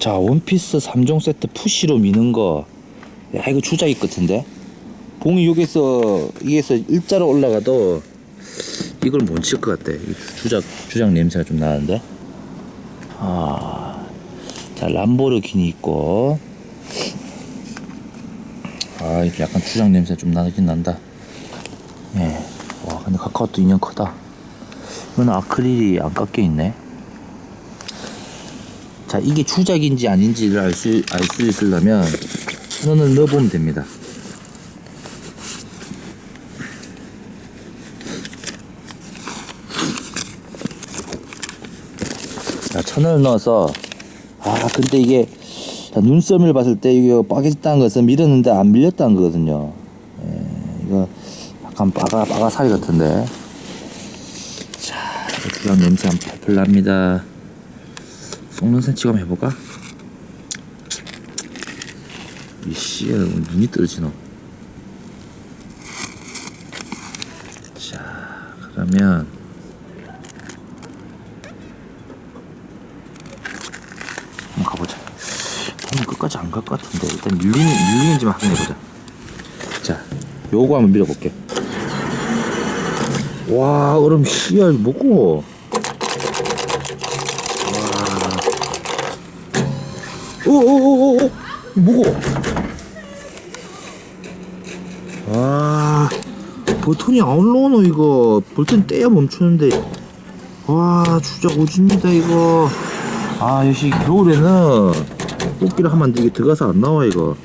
자 원피스 3종 세트 푸시로 미는 거 야 이거 주작이 끝인데? 봉이 여기서 위에서 일자로 올라가도 이걸 못 칠 것 같아. 이 주작 주작 냄새가 좀 나는데? 아자 람보르기니 있고. 아 약간 주작 냄새 좀 나긴 난다. 예와 근데 카카오톡 인형 크다. 이거는 아크릴이 안 깎여 있네 자 이게 주작인지 아닌지를 알 수 알 수 있으려면 선을 넣어보면 됩니다. 자 천을 넣어서 아 근데 이게 자, 눈썹을 봤을 때 이게 빠겠다는 것은 밀었는데 안 밀렸다는 거거든요. 예, 이거 약간 빠가 빠가 사리 같은데. 자 주작 냄새 한번 팔팔 납니다 산치고 한번 해볼까? 이씨 눈이 떨어지노. 자 그러면 한번 가보자. 오늘 끝까지 안 갈 것 같은데 일단 밀리는, 밀리는지만 확인해보자. 자 요거 한번 밀어볼게. 와 얼음 씨알 먹고 오오오오오. 뭐고? 와 버튼이 안 올라오노 이거. 버튼 떼야 멈추는데. 와 진짜 오집니다 이거. 아 역시 겨울에는 꽃기를 하면 안 돼. 이게 들어가서 안 나와 이거.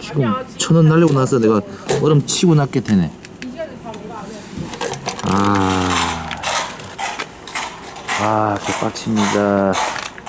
지금 천 원 날리고 나서 내가 얼음 치고 났게 되네. 아, 아, 개빡칩니다.